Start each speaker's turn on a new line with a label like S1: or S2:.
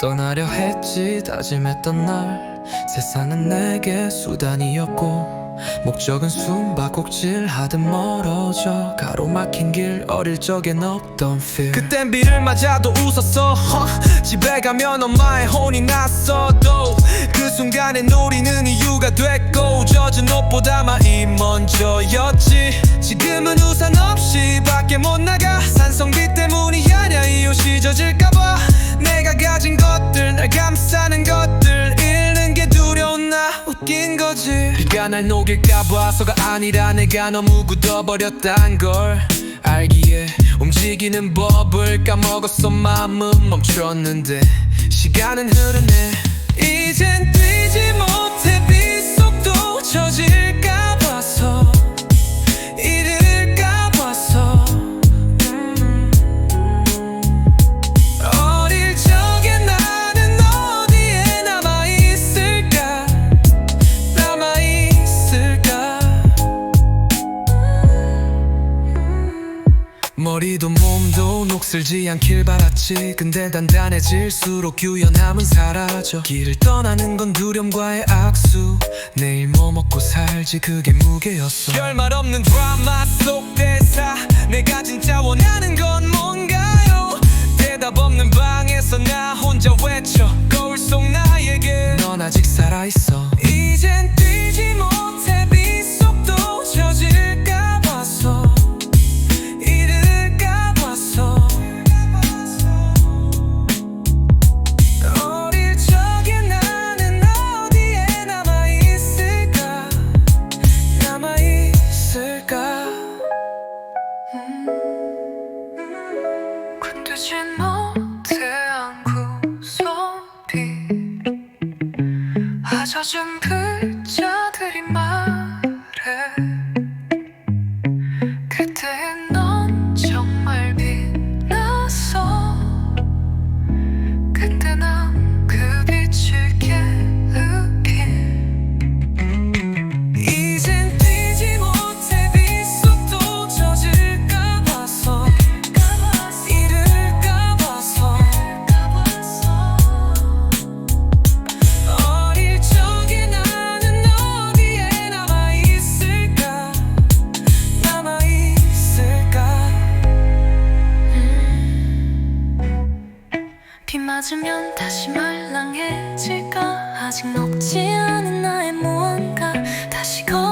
S1: 떠나려 했지. 다짐했던 날 세상은 내게 수단이었고 목적은 숨바꼭질 하듯 멀어져 가로막힌 길 어릴 적엔 없던 fear. 그땐 비를 맞아도 웃었어. 허, 집에 가면 엄마의 혼이 났어도 그 순간엔 우리는 이유가 됐고 젖은 옷보다 마이 웃긴 거지. 비가 날 녹일까 봐서가 아니라 내가 너무 굳어버렸단 걸. 알기에 움직이는 법을 까먹었어 마음은 멈췄는데 시간은 흐르네. 이젠 머리도 몸도 녹슬지 않길 바랐지. 근데 단단해질수록 유연함은 사라져. 길을 떠나는 건 두려움과의 악수. 내일 뭐 먹고 살지 그게 무게였어. 별말 없는 드라마 속 대사. 내가 진짜 원하는 건뭔 안구 맞으면 다시 말랑해질까? 아직
S2: 녹지 않은 나의 무언가 다시 걸어